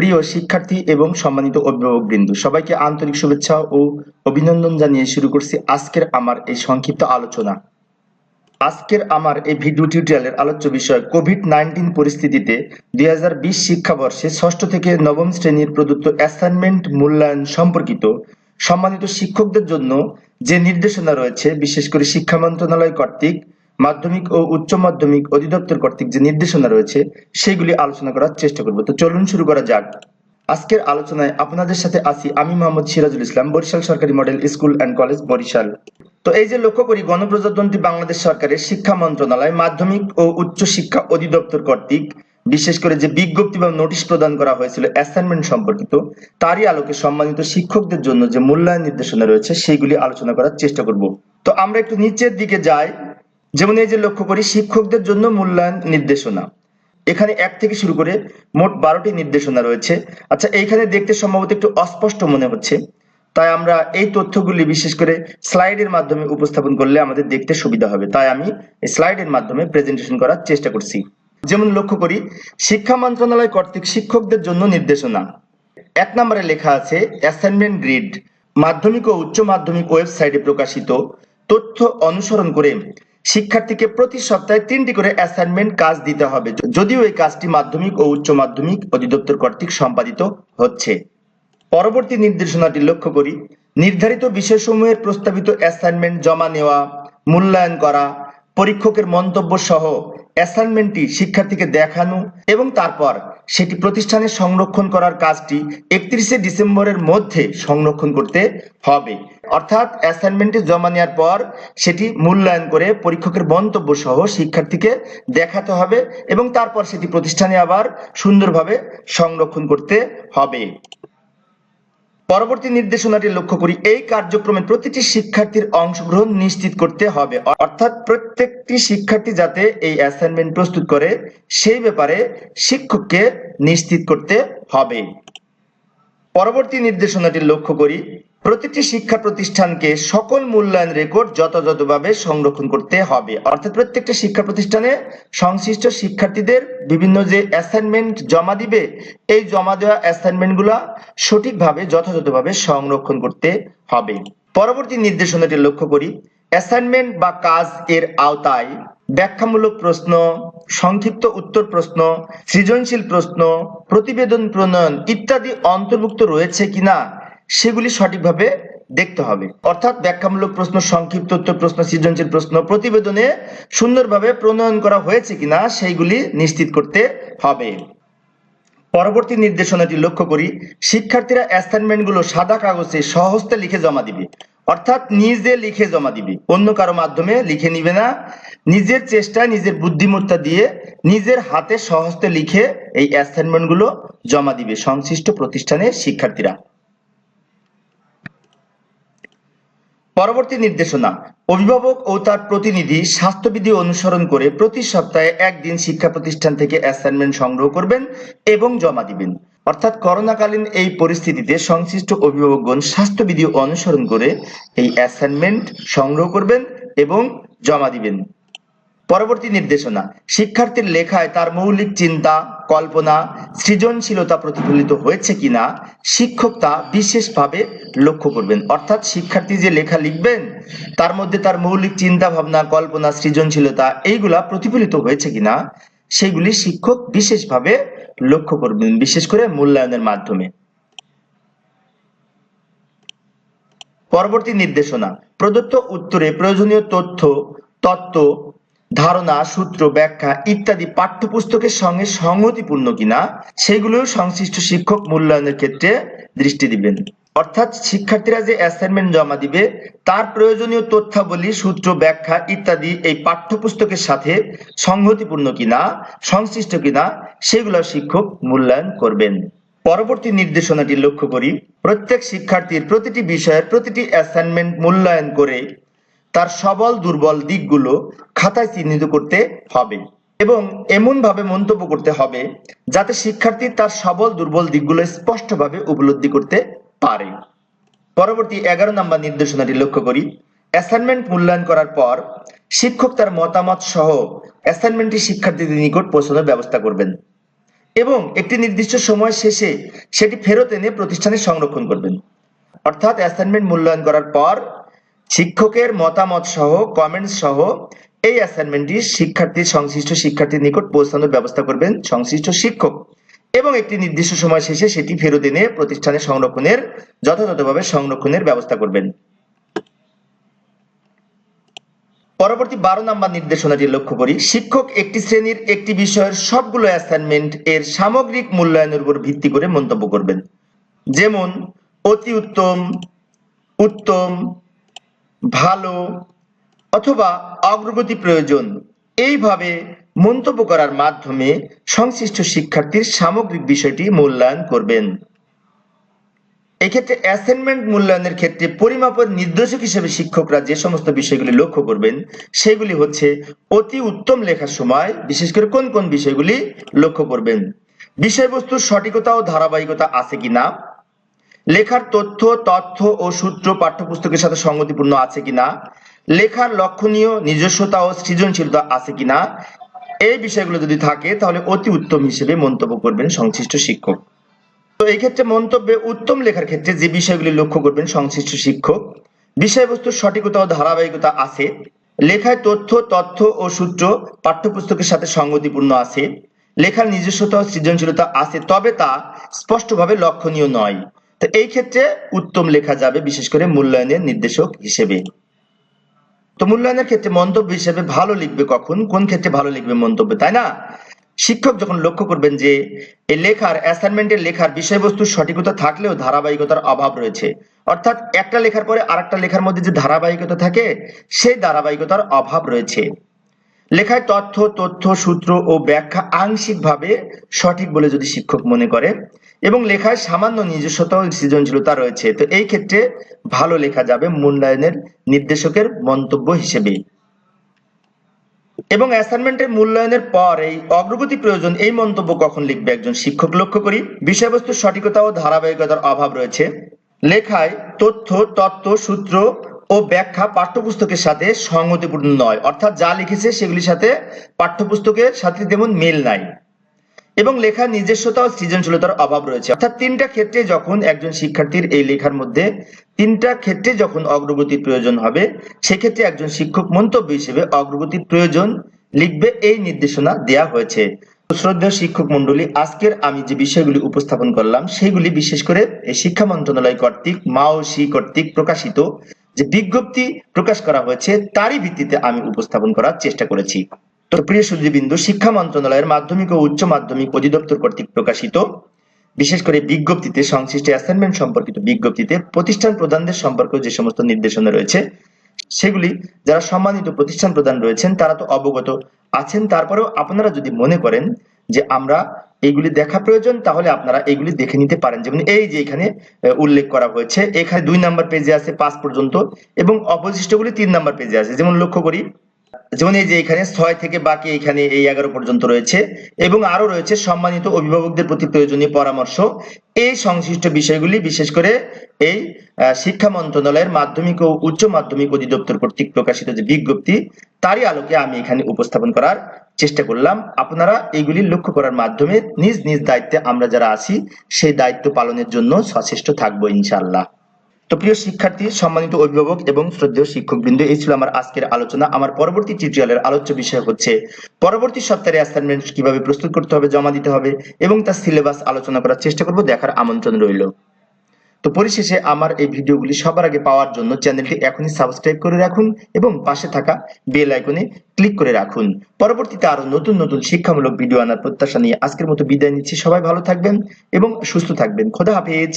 প্রিয় শিক্ষার্থী এবং সম্মানিত অভিভাবক বৃন্দ সবাইকে আন্তরিক শুভেচ্ছা ও অভিনন্দন জানিয়ে শুরু করছি আজকের আমার এই সংক্ষিপ্ত আলোচনা। আজকের আমার এই ভিডিও টিউটোরিয়ালের আলোচ্য বিষয় কোভিড নাইন্টিন পরিস্থিতিতে দুই হাজার বিশ শিক্ষাবর্ষে ষষ্ঠ থেকে নবম শ্রেণির প্রদত্ত অ্যাসাইনমেন্ট মূল্যায়ন সম্পর্কিত সম্মানিত শিক্ষকদের জন্য যে নির্দেশনা রয়েছে, বিশেষ করে শিক্ষা মন্ত্রণালয় কর্তৃক মাধ্যমিক ও উচ্চ মাধ্যমিক অধিদপ্তর কর্তৃক যে নির্দেশনা রয়েছে, সেগুলি আলোচনা করার চেষ্টা করব। তো চলুন শুরু করা যাক। আজকের আলোচনায় আপনাদের সাথে আছি আমি মোহাম্মদ সিরাজুল ইসলাম, বরিশাল সরকারি model school and college, Barishal. তো এই যে লক্ষ্য করি, গণপ্রজাতন্ত্রী বাংলাদেশ সরকারের শিক্ষা মন্ত্রণালয়, মাধ্যমিক ও উচ্চ শিক্ষা অধিদপ্তর কর্তৃক, বিশেষ করে যে বিজ্ঞপ্তি বা নোটিশ প্রদান করা হয়েছিল অ্যাসাইনমেন্ট সম্পর্কিত, তারই আলোকে সম্মানিত শিক্ষকদের জন্য যে মূল্যায়ন নির্দেশনা রয়েছে সেইগুলি আলোচনা করার চেষ্টা করব। তো আমরা একটু নিচের দিকে যাই। যেমন এই যে লক্ষ্য করি, শিক্ষকদের জন্য মূল্যায়ন নির্দেশনা। এখানে এক থেকে শুরু করে মোট বারোটি নির্দেশনা রয়েছে। আচ্ছা এইখানে দেখতে সম্ভবত একটু অস্পষ্ট মনে হচ্ছে। তাই আমরা এই তথ্যগুলি বিশেষ করে স্লাইডের মাধ্যমে উপস্থাপন করলে আমাদের দেখতে সুবিধা হবে। তাই আমি স্লাইডের মাধ্যমে প্রেজেন্টেশন করার চেষ্টা করছি। যেমন লক্ষ্য করি, শিক্ষা মন্ত্রণালয় কর্তৃক শিক্ষকদের জন্য নির্দেশনা। এক নম্বরে লেখা আছে অ্যাসাইনমেন্ট গ্রিড মাধ্যমিক ও উচ্চ মাধ্যমিক ওয়েবসাইটে প্রকাশিত তথ্য অনুসরণ করে শিক্ষার্থীকে প্রতি সপ্তাহে তিনটি করে অ্যাসাইনমেন্ট কাজ দিতে হবে। যদিও এই কাজটি মাধ্যমিক ও উচ্চ মাধ্যমিক অধিদপ্তর কর্তৃক সম্পাদিত হচ্ছে। পরবর্তী নির্দেশনাটি লক্ষ্য করি। নির্ধারিত বিষয়সমূহের প্রস্তাবিত অ্যাসাইনমেন্ট জমা নেওয়া, মূল্যায়ন করা, পরীক্ষকের মন্তব্য সহ অ্যাসাইনমেন্টটি শিক্ষার্থীকে দেখানো এবং তারপর সেটি প্রতিষ্ঠানে সংরক্ষণ করার কাজটি একত্রিশে ডিসেম্বরের মধ্যে সংরক্ষণ করতে হবে। অর্থাৎ অ্যাসাইনমেন্টে জমা নেওয়ার পর সেটি মূল্যায়ন করে পরীক্ষকের মন্তব্য সহ শিক্ষার্থীকে দেখাতে হবে এবং তারপর সেটি প্রতিষ্ঠানে আবার সুন্দরভাবে সংরক্ষণ করতে হবে। পরবর্তী নির্দেশনাটি লক্ষ্য করি, এই কার্যক্রমে প্রতিটি শিক্ষার্থীর অংশগ্রহণ নিশ্চিত করতে হবে। অর্থাৎ প্রত্যেকটি শিক্ষার্থী যাতে এই অ্যাসাইনমেন্ট প্রস্তুত করে, সেই ব্যাপারে শিক্ষককে নিশ্চিত করতে হবে। পরবর্তী নির্দেশনাটি লক্ষ্য করি প্রতিটি শিক্ষা প্রতিষ্ঠানকে সকল মূল্যায়ন রেকর্ড যথাযথভাবে সংরক্ষণ করতে হবে। অর্থাৎ প্রত্যেকটা শিক্ষা প্রতিষ্ঠানে সংশ্লিষ্ট শিক্ষার্থীদের বিভিন্ন যে অ্যাসাইনমেন্ট জমা দিবে, এই জমা দেওয়া অ্যাসাইনমেন্টগুলা সঠিকভাবে, যথাযথভাবে সংরক্ষণ করতে হবে। পরবর্তী নির্দেশনাটি লক্ষ্য করি। অ্যাসাইনমেন্ট বা কাজ এর আওতায় ব্যাখ্যামূলক প্রশ্ন, সংক্ষিপ্ত উত্তর প্রশ্ন, সৃজনশীল প্রশ্ন, প্রতিবেদন প্রণয়ন ইত্যাদি অন্তর্ভুক্ত রয়েছে কিনা সেগুলি সঠিকভাবে দেখতে হবে। অর্থাৎ ব্যাখ্যামূলক প্রশ্ন, সংক্ষিপ্ত উত্তর প্রশ্ন, সৃজনশীল প্রশ্ন, প্রতিবেদনে সুন্দরভাবে প্রণয়ন করা হয়েছে কিনা সেইগুলি নিশ্চিত করতে হবে। পরবর্তী নির্দেশনাটি লক্ষ্য করি, শিক্ষার্থীরা অ্যাসাইনমেন্টগুলো সাদা কাগজে সহস্তে লিখে জমা দিবে। অর্থাৎ নিজে লিখে জমা দিবে। অন্য কারও মাধ্যমে লিখে নিবে না। নিজের চেষ্টায় নিজের বুদ্ধিমত্তা দিয়ে নিজের হাতে সহস্তে লিখে এই অ্যাসাইনমেন্টগুলো জমা দিবে সংশ্লিষ্ট প্রতিষ্ঠানের শিক্ষার্থীরা। পরবর্তী নির্দেশনা, অভিভাবক ও তার প্রতিনিধি স্বাস্থ্যবিধি অনুসরণ করে প্রতি সপ্তাহে একদিন শিক্ষা প্রতিষ্ঠান থেকে অ্যাসাইনমেন্ট সংগ্রহ করবেন এবং জমা দিবেন। অর্থাৎ করোনাকালীন এই পরিস্থিতিতে সংশ্লিষ্ট অভিভাবকগণ স্বাস্থ্যবিধি অনুসরণ করে এই অ্যাসাইনমেন্ট সংগ্রহ করবেন এবং জমা দিবেন। পরবর্তী নির্দেশনা, শিক্ষার্থীর লেখায় তার মৌলিক চিন্তা, কল্পনা, সৃজনশীলতা প্রতিফলিত হয়েছে কিনা, শিক্ষক তা বিশেষভাবে লক্ষ্য করবেন। অর্থাৎ শিক্ষার্থী যে লেখা লিখবেন, তার মধ্যে তার মৌলিক চিন্তা ভাবনা, কল্পনা, সৃজনশীলতা এইগুলা প্রতিফলিত হয়েছে কিনা সেগুলি শিক্ষক বিশেষভাবে লক্ষ্য করবেন, বিশেষ করে মূল্যায়নের মাধ্যমে। পরবর্তী নির্দেশনা, প্রদত্ত উত্তরে প্রয়োজনীয় তথ্য, তত্ত্ব ধারণা, সূত্র, ব্যাখ্যা ইত্যাদি পাঠ্যপুস্তকের সঙ্গে সংহতিপূর্ণ কিনা সেগুলো সংশ্লিষ্ট শিক্ষক মূল্যায়নের ক্ষেত্রে দৃষ্টি দিবেন। অর্থাৎ শিক্ষার্থীরা যে অ্যাসাইনমেন্ট জমা দিবে, তার প্রয়োজনীয় তথ্যাবলী, সূত্র, ব্যাখ্যা ইত্যাদি এই পাঠ্যপুস্তকের সাথে সংহতিপূর্ণ কিনা, সংশ্লিষ্ট কিনা সেগুলো শিক্ষক মূল্যায়ন করবেন। পরবর্তী নির্দেশনাটি লক্ষ্য করি, প্রত্যেক শিক্ষার্থীর প্রতিটি বিষয়ের প্রতিটি অ্যাসাইনমেন্ট মূল্যায়ন করে তার সবল, দুর্বল দিকগুলো খাতায় চিহ্নিত করতে হবে এবং এমন ভাবে মন্তব্য করতে হবে যাতে শিক্ষার্থী তার সবল, দুর্বল দিকগুলো স্পষ্টভাবে উপলব্ধি করতে পারে। পরবর্তী এগারো নম্বর নির্দেশনাটি লক্ষ্য করি। অ্যাসাইনমেন্ট মূল্যায়ন করার পর শিক্ষক তার মতামত সহ অ্যাসাইনমেন্টটি শিক্ষার্থীদের নিকট পৌঁছানোর ব্যবস্থা করবেন এবং একটি নির্দিষ্ট সময় শেষে সেটি ফেরত এনে প্রতিষ্ঠানে সংরক্ষণ করবেন। অর্থাৎ অ্যাসাইনমেন্ট মূল্যায়ন করার পর শিক্ষকের মতামত সহ কমেন্টস সহ এই অ্যাসাইনমেন্টটি শিক্ষার্থীর সংশ্লিষ্ট শিক্ষার্থীর নিকট পৌঁছানোর ব্যবস্থা করবেন সংশ্লিষ্ট শিক্ষক এবং একটি নির্দিষ্ট সময় শেষে সেটি ফেরত এনে প্রতিষ্ঠানে সংরক্ষণের, যথাযথভাবে সংরক্ষণের ব্যবস্থা করবেন। পরবর্তী বারো নাম্বার নির্দেশনাটি লক্ষ্য করি। শিক্ষক একটি শ্রেণির একটি বিষয়ের সবগুলো অ্যাসাইনমেন্ট এর সামগ্রিক মূল্যায়নের উপর ভিত্তি করে মন্তব্য করবেন। যেমন, অতি উত্তম উত্তম ভালো অথবা অগ্রগতি প্রয়োজন। এইভাবে মন্তব্য করার মাধ্যমে সংশ্লিষ্ট শিক্ষার্থীর সামগ্রিক বিষয়টি মূল্যায়ন করবেন। এক্ষেত্রে অ্যাসাইনমেন্ট মূল্যায়নের ক্ষেত্রে পরিমাপের নির্দেশক হিসেবে শিক্ষকরা যে সমস্ত বিষয়গুলি লক্ষ্য করবেন, সেগুলি হচ্ছে অতি উত্তম লেখার সময়, বিশেষ করে কোন কোন বিষয়গুলি লক্ষ্য করবেন। বিষয়বস্তুর সঠিকতা ও ধারাবাহিকতা আছে কিনা লেখার তথ্য তথ্য ও সূত্র পাঠ্যপুস্তকের সাথে সঙ্গতিপূর্ণ আছে কিনা? লেখার লক্ষণীয়, নিজস্বতা ও সৃজনশীলতা আছে কিনা? এই বিষয়গুলো যদি থাকে, তাহলে অতি উত্তম হিসেবে মন্তব্য করবেন সংশ্লিষ্ট শিক্ষক। তো এই ক্ষেত্রে মন্তব্যে উত্তম লেখার ক্ষেত্রে যে বিষয়গুলি লক্ষ্য করবেন সংশ্লিষ্ট শিক্ষক বিষয়বস্তুর সঠিকতা ও ধারাবাহিকতা আছে, লেখায় তথ্য তথ্য ও সূত্র পাঠ্যপুস্তকের সাথে সঙ্গতিপূর্ণ আছে, লেখার নিজস্বতা ও সৃজনশীলতা আছে, তবে তা স্পষ্টভাবে লক্ষণীয় নয়। তো এই ক্ষেত্রে উত্তম লেখা যাবে, বিশেষ করে মূল্যায়নের নির্দেশক হিসেবে। তো মূল্যায়নের ক্ষেত্রে মন্তব্য হিসেবে ভালো লিখবে কখন? কোন ক্ষেত্রে ভালো লিখবে মন্তব্য, তাই না? শিক্ষক যখন লক্ষ্য করবেন যে, এই লেখার অ্যাসাইনমেন্টের লেখার বিষয়বস্তুর সঠিকতা থাকলেও ধারাবাহিকতার অভাব রয়েছে। অর্থাৎ একটা লেখার পরে আরেকটা লেখার মধ্যে যে ধারাবাহিকতা থাকে, সেই ধারাবাহিকতার অভাব রয়েছে। লেখায় তথ্য তথ্য, সূত্র ও ব্যাখ্যা আংশিকভাবে সঠিক বলে যদি শিক্ষক মনে করে, এবং লেখায় সামান্য নিজস্বতা ও সৃজনশীলতা রয়েছে, তো এই ক্ষেত্রে ভালো লেখা যাবে মূল্যায়নের নির্দেশকের মন্তব্য হিসেবে এবং অ্যাসাইনমেন্টের মূল্যায়নের পর এই অগ্রগতি প্রয়োজন, এই মন্তব্য কখন লিখবে একজন শিক্ষক লক্ষ্য করি? বিষয়বস্তুর সঠিকতা ও ধারাবাহিকতার অভাব রয়েছে। লেখায় তথ্য, তত্ত্ব, সূত্র ও ব্যাখ্যা পাঠ্যপুস্তকের সাথে সঙ্গতিপূর্ণ নয়। অর্থাৎ যা লিখেছে সেগুলির সাথে পাঠ্যপুস্তকের সাথে তেমন মিল নাই। এবং লেখার নিজস্বতা ও সৃজনশীলতার অভাব রয়েছে। অর্থাৎ তিনটা ক্ষেত্রে যখন একজন শিক্ষার্থীর এই লেখার মধ্যে তিনটা ক্ষেত্রে যখন অগ্রগতির প্রয়োজন হবে, সেক্ষেত্রে একজন শিক্ষক মন্তব্য হিসেবে অগ্রগতির প্রয়োজন লিখবে এই নির্দেশনা দেয়া হয়েছে। শ্রদ্ধেয় শিক্ষক মন্ডলী আজকের আমি যে বিষয়গুলি উপস্থাপন করলাম, সেগুলি বিশেষ করে শিক্ষা মন্ত্রণালয় কর্তৃক মা মাওসি কর্তৃক প্রকাশিত যে বিজ্ঞপ্তি প্রকাশ করা হয়েছে, তারই ভিত্তিতে আমি উপস্থাপন করার চেষ্টা করেছি। তো প্রিয় সুদীবিন্দু শিক্ষা মন্ত্রণালয়ের মাধ্যমিক ও উচ্চ মাধ্যমিক অধিদপ্তর কর্তৃক প্রকাশিত, বিশেষ করে বিজ্ঞপ্তিতে সংশ্লিষ্ট অ্যাসাইনমেন্ট সম্পর্কিত বিজ্ঞপ্তিতে প্রতিষ্ঠান প্রধানদের সম্পর্কে যে সমস্ত নির্দেশনা রয়েছে, সেগুলি যারা সম্মানিত প্রতিষ্ঠান প্রধান রয়েছেন, তারা তো অবগত আছেন। তারপরেও আপনারা যদি মনে করেন যে আমরা এইগুলি দেখা প্রয়োজন, তাহলে আপনারা এইগুলি দেখে নিতে পারেন। যেমন এই যে এখানে উল্লেখ করা হয়েছে, এখানে দুই নাম্বার পেজে আছে পাঁচ পর্যন্ত, এবং অবশিষ্টগুলি তিন নাম্বার পেজে আছে। যেমন লক্ষ্য করি, যেমন এই যে এখানে ছয় থেকে বাকি এখানে এই এগারো পর্যন্ত রয়েছে, এবং আরও রয়েছে সম্মানিত অভিভাবকদের প্রতি প্রয়োজনীয় পরামর্শ। এই সংশ্লিষ্ট বিষয়গুলি, বিশেষ করে এই শিক্ষা মন্ত্রণালয়ের মাধ্যমিক ও উচ্চ মাধ্যমিক অধিদপ্তর কর্তৃক প্রকাশিত যে বিজ্ঞপ্তি, তারই আলোকে আমি এখানে উপস্থাপন করার চেষ্টা করলাম আপনারা এগুলি লক্ষ্য করার মাধ্যমে নিজ নিজ দায়িত্বে আমরা যারা আছি, সেই দায়িত্ব পালনের জন্য সচেষ্ট থাকব ইনশাআল্লাহ। তো প্রিয় শিক্ষার্থী, সম্মানিত অভিভাবক এবং শ্রদ্ধেয় শিক্ষকবৃন্দ, এই ছিল আমার আজকের আলোচনা। আমার পরবর্তী টিউটোরিয়ালের আলোচ্য বিষয় হচ্ছে, পরবর্তী সপ্তাহে অ্যাসাইনমেন্ট কীভাবে প্রস্তুত করতে হবে, জমা দিতে হবে এবং তার সিলেবাস আলোচনা করার চেষ্টা করব, দেখার আমন্ত্রণ রইল। তো পরিশেষে আমার এই ভিডিওগুলি সবার আগে পাওয়ার জন্য চ্যানেলটি এখনই সাবস্ক্রাইব করে রাখুন এবং পাশে থাকা বেল আইকনে ক্লিক করে রাখুন। পরবর্তীতে আরও নতুন নতুন শিক্ষামূলক ভিডিও আনার প্রত্যাশা নিয়ে আজকের মতো বিদায় নিচ্ছি। সবাই ভালো থাকবেন এবং সুস্থ থাকবেন। খোদা হাফেজ।